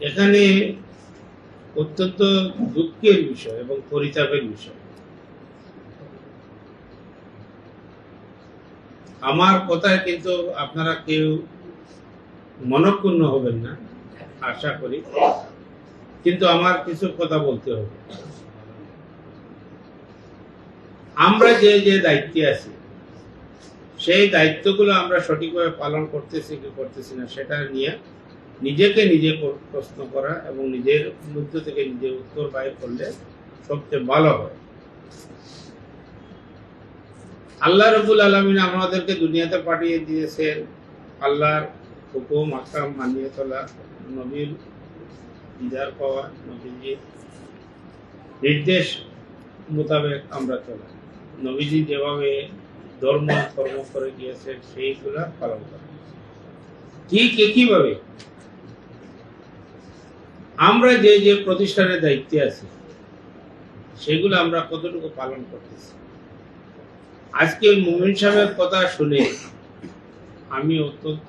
এখানে অত্যন্ত দুঃখের বিষয় এবং পরিতাপের বিষয়। আমার কথায় কিন্তু আপনারা কেউ মনক্ষুণ্ণ হবেন না, আশা করি। কিন্তু আমার কিছু কথা বলতে হবে। আমরা যে যে দায়িত্বে আছি, সেই দায়িত্বগুলো আমরা সঠিকভাবে পালন করতেছি কি করতেছি না, সেটা নিয়ে নিজেকে নিজে প্রশ্ন করা এবং নিজের মধ্য থেকে নিজের উত্তর বাইর করলে সবচেয়ে ভালো হয়। আল্লাহ রবুল আলমিন আমাদেরকে দুনিয়াতে পাঠিয়ে দিয়েছেন আল্লাহর হুকুম আকাম মানিয়ে চলা, নবীর দিদার পাওয়া নবীজি নির্দেশ মোতাবেক আমরা চলা। নবীজি যেভাবে ধর্ম, কর্ম করে গিয়েছেন, সেইগুলা পালন করা। ঠিক একইভাবে আমরা যে যে প্রতিষ্ঠানের দায়িত্বে আছি, সেগুলো আমরা কতটুকু পালন করতেছি। আজকে মুমিন সাহেবের কথা শুনে আমি অত্যন্ত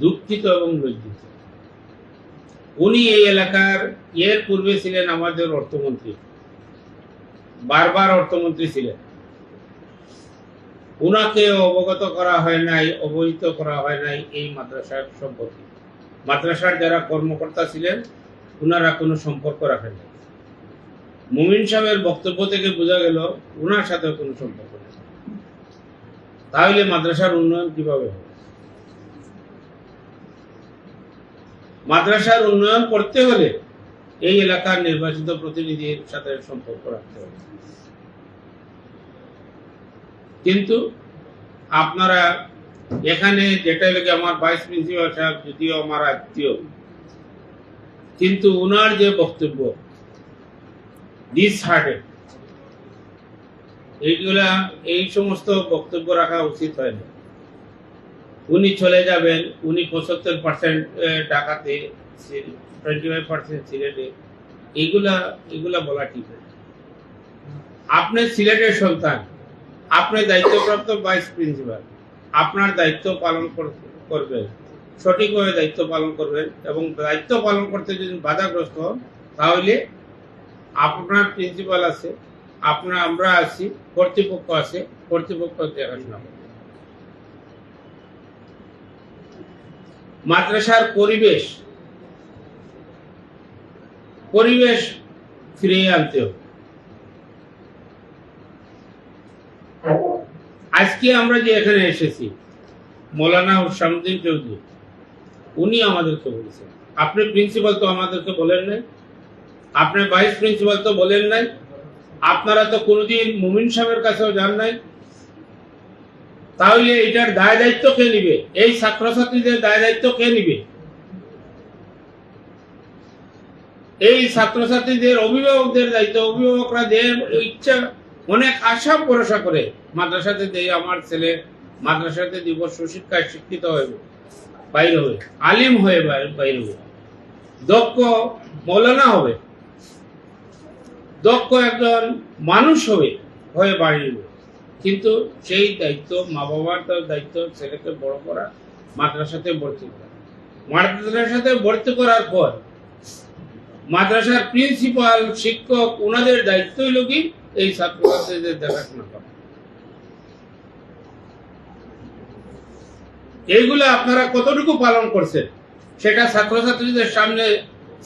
দুঃখিত এবং লজ্জিত। উনি এই এলাকার, এর পূর্বে ছিলেন আমাদের অর্থমন্ত্রী, বারবার অর্থমন্ত্রী ছিলেন। উনাকে অবগত করা হয় নাই, অবহিত করা হয় নাই এই মাদ্রাসার সম্পর্কে মাদ্রাসার যারা কর্মকর্তা ছিলেন, উনারা কোনো সম্পর্ক রাখেন না মুমিন সাহেবের বক্তব্য থেকে বোঝা গেল, উনার সাথে কোনো সম্পর্ক নেই। তাহলে মাদ্রাসার উন্নয়ন কীভাবে হবে? মাদ্রাসার উন্নয়ন করতে হলে এই এলাকার নির্বাচিত প্রতিনিধির সাথে সম্পর্ক রাখতে হবে। কিন্তু আপনারা এখানে যেটা লেগে আমার ভাইস প্রিন্সিপাল সাহেব যদিও আমার আত্মীয়, কিন্তু ওনার যে বক্তব্য ডিস হার্টেড এইগুলা, এই সমস্ত বক্তব্য রাখা উচিত হয় না উনি চলে যাবেন, উনি পঁচাত্তর পার্সেন্ট টাকাতে টোয়েন্টি ফাইভ পার্সেন্ট সিলেটে, এগুলা এগুলা বলা ঠিক না আপনি সিলেটের সন্তান, আপনি দায়িত্বপ্রাপ্ত ভাইস প্রিন্সিপাল আপনার দায়িত্ব পালন কর- করবেন সঠিকভাবে দায়িত্ব পালন করবেন এবং দায়িত্ব পালন করতে যদি বাধাগ্রস্ত হন, তাহলে আপনার প্রিন্সিপাল আছে, আপনার, আমরা আছি, কর্তৃপক্ষ আছে, কর্তৃপক্ষ দেখাশোনা করবে। মাদ্রাসার পরিবেশ পরিবেশ ফিরিয়ে আনতে হবে। আজকে আমরা যে এখানে এসেছি, মৌলানা শামুদ্দিন চৌধুরী, উনি আমাদেরকে বলেছেন। আপনি প্রিন্সিপাল তো আমাদেরকে বলেন নাই। আপনি ভাইস প্রিন্সিপাল তো বলেন নাই। আপনারা তো কোনোদিন মুমিন সাহেবের কাছেও যান নাই। তাহলে এটার দায় দায়িত্ব কে নিবে? এই ছাত্রছাত্রীদের দায় দায়িত্ব কে নিবে? এই ছাত্রছাত্রীদের অভিভাবকদের দায়িত্ব, অভিভাবকরা দেয় ইচ্ছা অনেক আশা ভরসা করে মাদ্রাসাতে দেয় আমার ছেলে মাদ্রাসাতে দিব সুশিক্ষায় শিক্ষিত হবে বাইরে হবে, আলিম হয়ে বাইরে হবে। দক্ষ মৌলানা হবে। দক্ষ একজন মানুষ হবে, হয়ে বাড়ি হবে। কিন্তু সেই দায়িত্ব মা বাবার তো দায়িত্ব ছেলেকে বড় করা, মাদ্রাসাতে ভর্তি করা। মাদ্রাসাতে ভর্তি করার পর মাদ্রাসার প্রিন্সিপাল শিক্ষক ওনাদের দায়িত্ব হইল কি? এই ছাত্রছাত্রীদের দেখাশোনা করা। এইগুলো আপনারা কতটুকু পালন করছেন, সেটা ছাত্রছাত্রীদের সামনে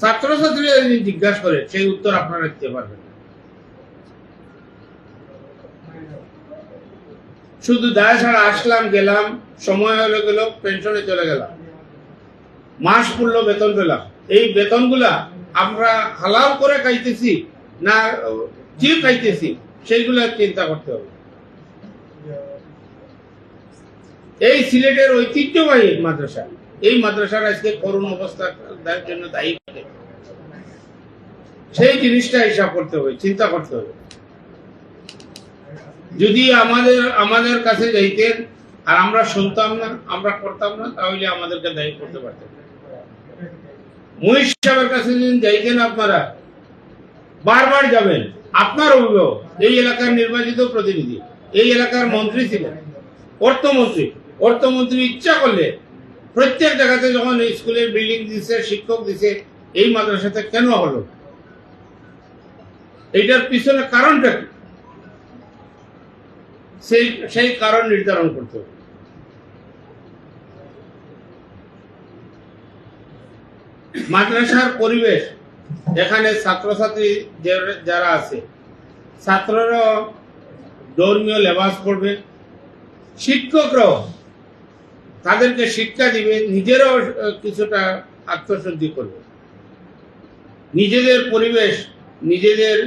ছাত্রছাত্রীরা যদি জিজ্ঞাসা করে, সেই উত্তর আপনারা দিতে পারবেন শুধু দায় ছাড়া আসলাম, গেলাম, সময় হলে গেল পেনশনে চলে গেলাম। মাস পড়ল বেতন পেলাম। এই বেতনগুলা আমরা হালাল করে খাইতেছি না কি খাইতেছি সেইগুলো চিন্তা করতে হবে এই সিলেটের ঐতিহ্যবাহী মাদ্রাসা, এই মাদ্রাসার আজকে করুণ অবস্থার জন্য দায়ী? সেই জিনিসটা হিসাব করতে হবে, চিন্তা করতে হবে। যদি আমাদের আমাদের কাছে যাইতেন, আর আমরা শুনতাম না, আমরা করতাম না, তাহলে আমাদেরকে দায়ী করতে পারতেন মহিষ সাহেবের কাছে যদি যাইতেন আপনারা, বারবার যাবেন। আপনার অভিভাবক এই এলাকার নির্বাচিত প্রতিনিধি, এই এলাকার মন্ত্রী ছিলেন, অর্থমন্ত্রী। অর্থমন্ত্রী ইচ্ছা করলে প্রত্যেক জায়গাতে যখন স্কুলের বিল্ডিং দিছে, শিক্ষক দিছে, এই মাদ্রাসাতে কেন হলো? না? এইটার পিছনে কারণটা কি? সেই সেই কারণ নির্ধারণ করতে হবে। মাদ্রাসার পরিবেশ এখানে ছাত্রছাত্রী যারা আছে ছাত্ররা ধর্মীয় লেবাস পড়বে, শিক্ষকরাও তাদেরকে শিক্ষা দিবে, নিজেরাও কিছুটা আত্মশুদ্ধি করবে। নিজেদের পরিবেশ, নিজেদের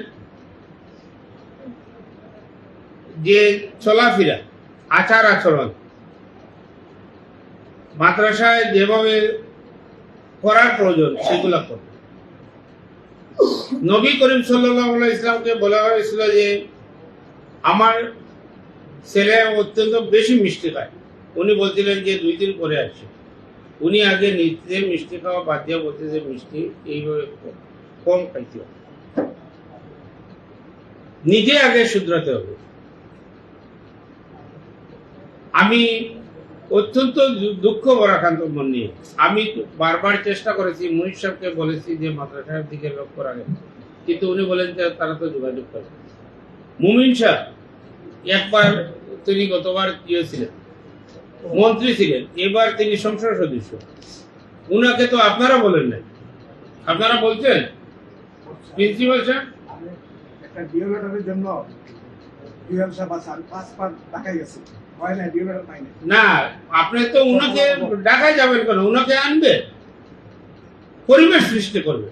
যে চলাফেরা, আচার আচরণ, মাদ্রাসায় যেভাবে করার প্রয়োজন, সেগুলো করবে। নবী করিম সাল্লাহ ইসলামকে বলা হয়েছিল যে, আমার ছেলে অত্যন্ত বেশি মিষ্টি খায়। উনি বলছিলেন যে, দুই দিন পরে আসছে। উনি আগে নিজে মিষ্টি খাওয়া বাদ দিয়ে বলতে যে, মিষ্টি এইভাবে কম খাইতে হবে। নিজে আগে শুধরাতে হবে। আমি অত্যন্ত দুঃখ বরাকান্ত মন নিয়ে। আমি বারবার চেষ্টা করেছি মহিষ সাহেবকে বলেছি যে মাদ্রাসার দিকে লক্ষ্য রাখেন। কিন্তু উনি বলেন যে তারা তো যোগাযোগ করে। মুমিন শাহ একবার তিনি গতবার ইয়ে ছিলেন, মন্ত্রী ছিলেন, এবার তিনি সংসদ সদস্য। উনাকে তো আপনারা বলেন নাই। আপনারা বলছেন? প্রিন্সিপাল সাহেব? একটা জন্য ডিওল সাহেব আছে আমি পাঁচ পাঁচ গেছি। হয় না ডিওলেটার পাই না না আপনি তো উনাকে ডাকায় যাবেন কেন? উনাকে আনবে? পরিবেশ সৃষ্টি করবে।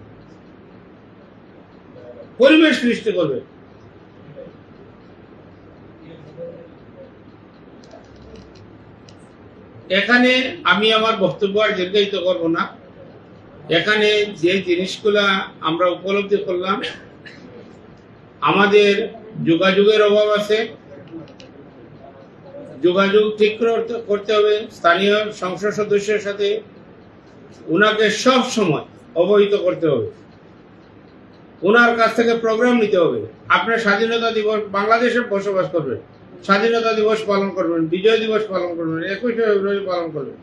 পরিবেশ সৃষ্টি করবে। এখানে আমি আমার বক্তব্য আর দীর্ঘায়িত করব না। এখানে যে জিনিসগুলা আমরা উপলব্ধি করলাম আমাদের যোগাযোগের অভাব আছে। যোগাযোগ ঠিক করতে- হবে। স্থানীয় সংসদ সদস্যের সাথে ওনাকে সব সময় অবহিত করতে হবে। ওনার কাছ থেকে প্রোগ্রাম নিতে হবে। আপনার স্বাধীনতা দিবস, বাংলাদেশে বসবাস করবেন। স্বাধীনতা দিবস পালন করবেন, বিজয় দিবস পালন করবেন, একুশে ফেব্রুয়ারি পালন করবেন।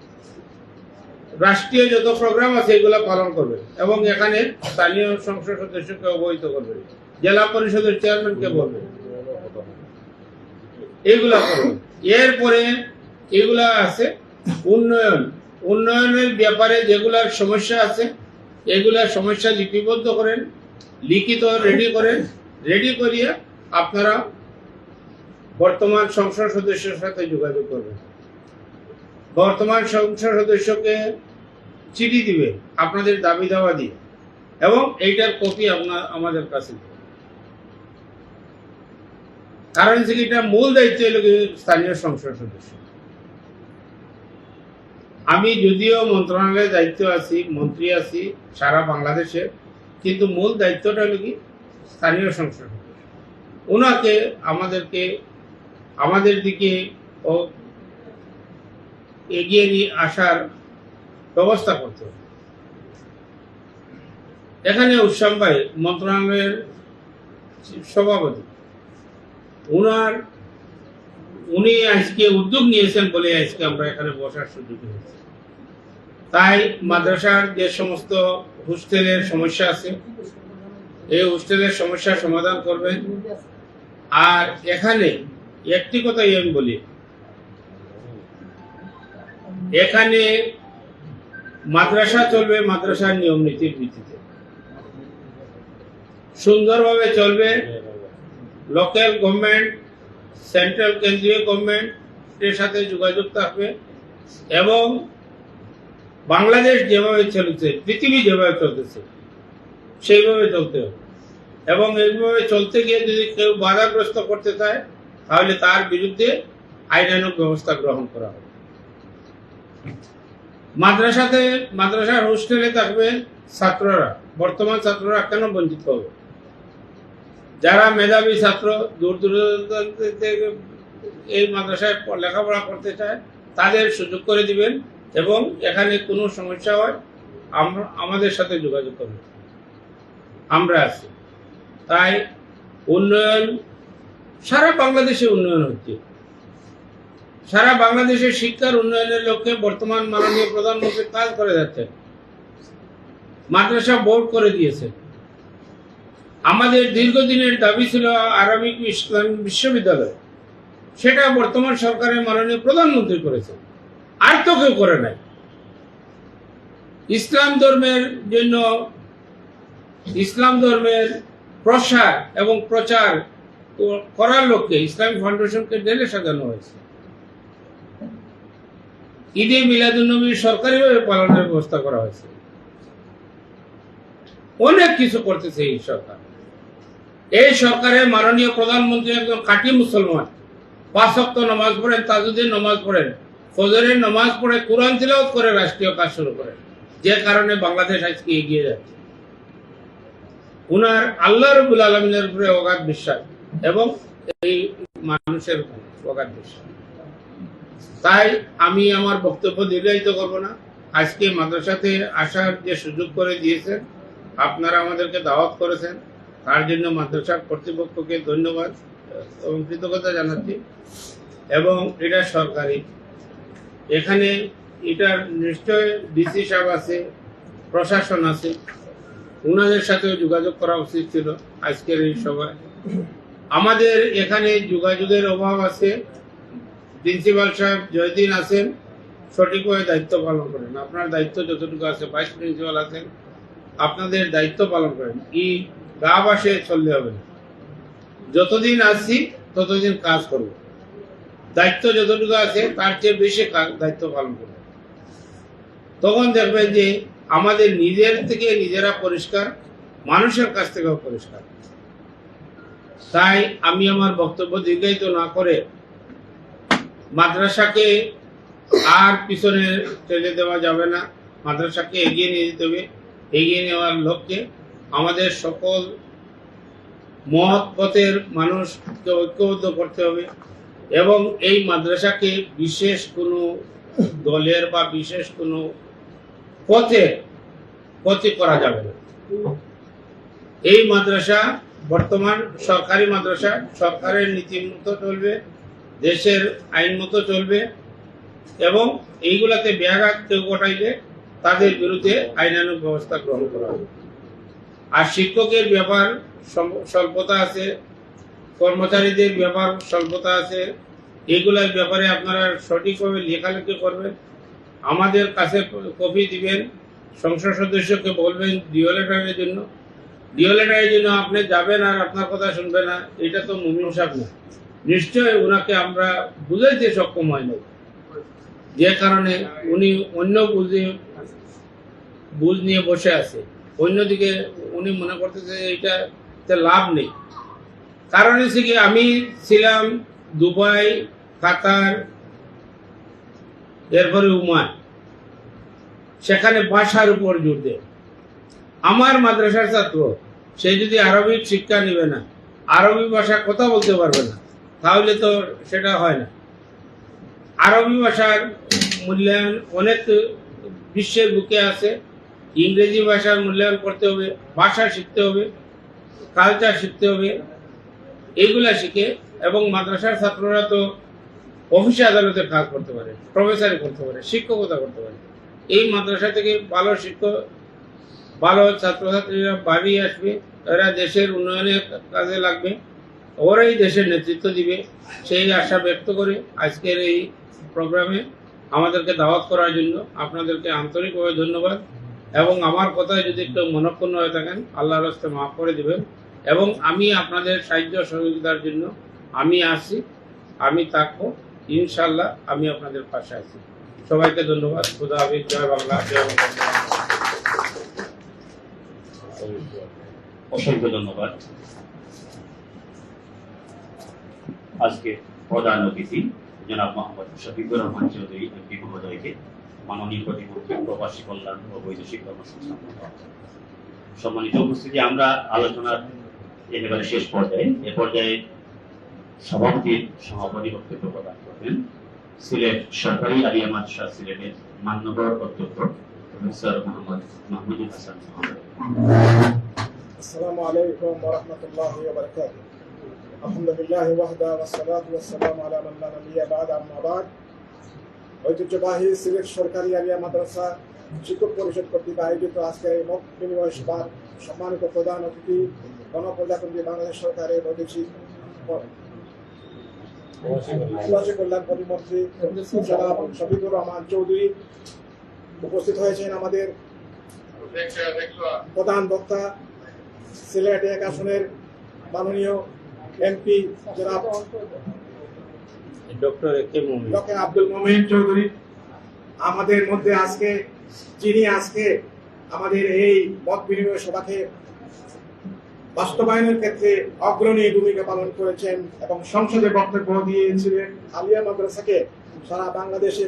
রাষ্ট্রীয় যত প্রোগ্রাম আছে, এগুলো পালন করবেন এবং এখানে স্থানীয় সংসদ সদস্যকে অবহিত করবেন। জেলা পরিষদের চেয়ারম্যানকে বলবেন এগুলা এরপরে এগুলা আছে উন্নয়ন। উন্নয়নের ব্যাপারে যেগুলার সমস্যা আছে এগুলার সমস্যা লিপিবদ্ধ করেন, লিখিত রেডি করেন। রেডি করিয়া আপনারা বর্তমান সংসদ সদস্যের সাথে যোগাযোগ করবেন। বর্তমান সংসদ সদস্যকে চিঠি দিবে, আপনাদের দাবি দাওয়া দিয়ে। এবং এইটার কপি আপনার, আমাদের কাছে। কারণ এটা মূল দায়িত্ব হলো স্থানীয় সংসদ সদস্য। আমি যদিও মন্ত্রণালয়ের দায়িত্ব আছি, মন্ত্রী আছি সারা বাংলাদেশে, কিন্তু মূল দায়িত্বটা হলো কি স্থানীয় সংসদ ওনাকে আমাদেরকে, আমাদের দিকে ও এগিয়ে নিয়ে আসার ব্যবস্থা করতে হবে। এখানে উৎসব ভাই মন্ত্রণালয়ের সভাপতি। উনার উনি আজকে উদ্যোগ নিয়েছেন বলে আজকে আমরা এখানে বসার সুযোগ হয়েছে। তাই মাদ্রাসার যে সমস্ত হোস্টেলের সমস্যা আছে, এই হোস্টেলের সমস্যার সমাধান করবেন। আর এখানে একটি কথাই আমি বলি, এখানে মাদ্রাসা চলবে মাদ্রাসার নিয়ম নীতির ভিত্তিতে। সুন্দরভাবে চলবে লোকাল গভর্নমেন্ট সেন্ট্রাল কেন্দ্রীয় গভর্নমেন্টের সাথে যোগাযোগ থাকবে। এবং বাংলাদেশ যেভাবে চলছে, পৃথিবী যেভাবে চলতেছে, সেইভাবে চলতে হবে। এবং এইভাবে চলতে গিয়ে যদি কেউ বাধাগ্রস্ত করতে চায়, তাহলে তার বিরুদ্ধে আইনানুক ব্যবস্থা গ্রহণ করা হবে। মাদ্রাসাতে, মাদ্রাসার হোস্টেলে থাকবে ছাত্ররা। বর্তমান ছাত্ররা কেন বঞ্চিত হবে? যারা মেধাবী ছাত্র দূর দূরান্ত থেকে এই মাদ্রাসায় লেখাপড়া করতে চায়, তাদের সুযোগ করে দিবেন এবং এখানে কোনো সমস্যা হয়, আমরা, আমাদের সাথে যোগাযোগ করবেন। আমরা আছি। তাই উন্নয়ন, সারা বাংলাদেশে উন্নয়ন হচ্ছে। সারা বাংলাদেশের শিক্ষার উন্নয়নের লক্ষ্যে বর্তমান মাননীয় প্রধানমন্ত্রী কাজ করে যাচ্ছেন। মাদ্রাসা বোর্ড করে দিয়েছে আমাদের দীর্ঘদিনের দাবি ছিল আরবিক ইসলাম বিশ্ববিদ্যালয়। সেটা বর্তমান সরকারের মাননীয় প্রধানমন্ত্রী করেছেন। আর তো কেউ করে নাই। ইসলাম ধর্মের জন্য ইসলাম ধর্মের প্রসার এবং প্রচার করার লক্ষ্যে ইসলামিক ফাউন্ডেশনকে ঢেলে সাজানো হয়েছে। ঈদে মিলাদুন্নবী সরকারিভাবে পালনের ব্যবস্থা করা হয়েছে। অনেক কিছু করতেছে এই সরকার। এই সরকারের মাননীয় প্রধানমন্ত্রী একজন খাঁটি মুসলমান। পাঁচ ওয়াক্ত নামাজ পড়েন তাজুদের নামাজ পড়েন, ফজরের নামাজ পড়ে কোরআন তিলাওয়াত করে রাষ্ট্রীয় কাজ শুরু করেন, যে কারণে বাংলাদেশ আজকে এগিয়ে যাচ্ছে। উনার আল্লাহ রবুল আলমিনের উপরে অগাধ বিশ্বাস এবং এই মানুষের অগাধ বিশ্বাস। তাই আমি আমার বক্তব্য দীর্ঘায়িত করব না। আজকে মাদ্রাসাতে আসার যে সুযোগ করে দিয়েছেন, আপনারা আমাদেরকে দাওয়াত করেছেন। তার জন্য মাদ্রাসা কর্তৃপক্ষকে ধন্যবাদ এবং কৃতজ্ঞতা জানাচ্ছি। এবং এটা সরকারি। এখানে এটার নিশ্চয় ডিসি সাহেব আছে, প্রশাসন আছে। ওনাদের সাথেও যোগাযোগ করা উচিত ছিল আজকের এই সভায় আমাদের এখানে যোগাযোগের অভাব আছে। প্রিন্সিপাল সাহেব জয়দিন আছেন সঠিকভাবে দায়িত্ব পালন করেন। আপনার দায়িত্ব যতটুকু আছে, ভাইস প্রিন্সিপাল আছেন, আপনাদের দায়িত্ব পালন করেন। ই গা বাসে চললে হবে না। যতদিন আসছি ততদিন কাজ করব। দায়িত্ব যতটুকু আছে, তার চেয়ে বেশি দায়িত্ব পালন করব। তখন দেখবেন যে, আমাদের নিজের থেকে নিজেরা পরিষ্কার, মানুষের কাছ থেকেও পরিষ্কার। তাই আমি আমার বক্তব্য দীর্ঘায়িত না করে মাদ্রাসাকে আর পিছনে ঠেলে দেওয়া যাবে না। মাদ্রাসাকে এগিয়ে নিয়ে যেতে হবে। এগিয়ে নেওয়ার লক্ষ্যে আমাদের সকল মহৎ পথের মানুষকে ঐক্যবদ্ধ করতে হবে এবং এই মাদ্রাসাকে বিশেষ কোনো দলের বা বিশেষ কোনো পথে ক্ষতি করা যাবে না। এই মাদ্রাসা বর্তমান সরকারি মাদ্রাসা, সরকারের নীতি মতো চলবে, দেশের আইন মতো চলবে এবং এইগুলাতে ব্যাঘাত কেউ ঘটাইলে তাদের বিরুদ্ধে আইনানুগ ব্যবস্থা গ্রহণ করা হবে। আর শিক্ষকের ব্যাপার স্বল্পতা আছে, কর্মচারীদের ব্যাপার স্বল্পতা আছে, এগুলার ব্যাপারে আপনারা সঠিকভাবে লেখালেখি করবেন। আমাদের কাছে কপি দিবেন, সংসদ সদস্যকে বলবেন ডিও লেটারের জন্য। ডিও লেটারের জন্য আপনি যাবেন আর আপনার কথা শুনবে না, এটা তো মুমিন না। নিশ্চয় ওনাকে আমরা বুঝাইতে সক্ষম হয় না যে কারণে উনি অন্য বুঝে, বুঝ নিয়ে বসে আছে। অন্যদিকে উনি মনে করতেছে এইটাতে লাভ নেই। কারণ হচ্ছে কি, আমি ছিলাম দুবাই, কাতার, এরপরে উমান সেখানে ভাষার উপর জোর দেয় আমার মাদ্রাসার ছাত্র, সে যদি আরবিক শিক্ষা নেবে না, আরবি ভাষা কথা বলতে পারবে না, তাহলে তো সেটা হয় না। আরবি ভাষার মূল্যায়ন অনেক বিশ্বের বুকে আছে। ইংরেজি ভাষার মূল্যায়ন করতে হবে, ভাষা শিখতে হবে কালচার শিখতে হবে, এইগুলা শিখে এবং মাদ্রাসার ছাত্ররা তো অফিসে আদালতে কাজ করতে পারে প্রফেসরি করতে পারে, শিক্ষকতা করতে পারে। এই মাদ্রাসা থেকে ভালো শিক্ষক, ভালো ছাত্রছাত্রীরা বাড়ি আসবে, এরা দেশের উন্নয়নের কাজে লাগবে, ওরাই দেশের নেতৃত্ব দিবে, সেই আশা ব্যক্ত করে আজকের এই প্রোগ্রামে আমাদেরকে দাওয়াত করার জন্য আপনাদেরকে আন্তরিকভাবে ধন্যবাদ। এবং আমার কথায় যদি একটু মনক্ষুণ্ণ হয়ে থাকেন, আল্লাহর রাস্তে মাফ করে দিবেন। এবং আমি আপনাদের সাহায্য সহযোগিতার জন্য আমি আসি আমি থাকব ইনশাল্লাহ আমি আপনাদের পাশে আছি। সবাইকে ধন্যবাদ। খুদা হাফিজ। জয় বাংলা, জয় অসংখ্য ধন্যবাদ। আজকে প্রধান অতিথি, জনাব মোহাম্মদ শফিকুর রহমান চৌধুরী, এমপি মহোদয়কে। মাননীয় প্রতিমন্ত্রী প্রবাসী কল্যাণ ও বৈদেশিক কর্মসংস্থান সম্মানিত উপস্থিতি, আমরা আলোচনার এবারে শেষ পর্যায়ে, এ পর্যায়ে সভাপতির সভাপতি বক্তব্য প্রদান করবেন সিলেট সরকারি আলিয়া মাদ্রাসা সিলেটের মান্যবর অধ্যক্ষ প্রফেসর মোহাম্মদ মাহমুদ হাসান আসসালামু আলাইকুম ওয়া রাহমাতুল্লাহি ওয়া বারাকাতুহু। আলহামদুলিল্লাহি ওয়াহদা ওয়াস সালাতু ওয়াস সালামু আলা মান লা নাবিয়্যা বা'দা, আম্মা বা'দ। ঐতিহ্যবাহী সিলেট সরকারি আলিয়া মাদ্রাসা শিক্ষক পরিষদ কর্তৃক আয়োজিত আজকের এই মত বিনিময় সভার সম্মানিত প্রধান অতিথি, গণপ্রজাতন্ত্রী বাংলাদেশ সরকারের বৈদেশিক প্রবাসী কল্যাণ প্রতিমন্ত্রী জনাব শফিকুর রহমান চৌধুরী উপস্থিত হয়েছেন আমাদের প্রধান বক্তা, সিলেট এক আসনের মাননীয় এমপি জনাব ডক্টর একে মুমিন। ডক্টর আব্দুল মোমেন চৌধুরী, আমাদের মধ্যে আজকে, যিনি আজকে আমাদের এই মত বিনিময় সভাকে বাস্তবায়নের ক্ষেত্রে অগ্রণী ভূমিকা পালন করেছেন এবং সংসদে বক্তব্য দিয়েছিলেন আলিয়া মাদ্রাসাকে সারা বাংলাদেশে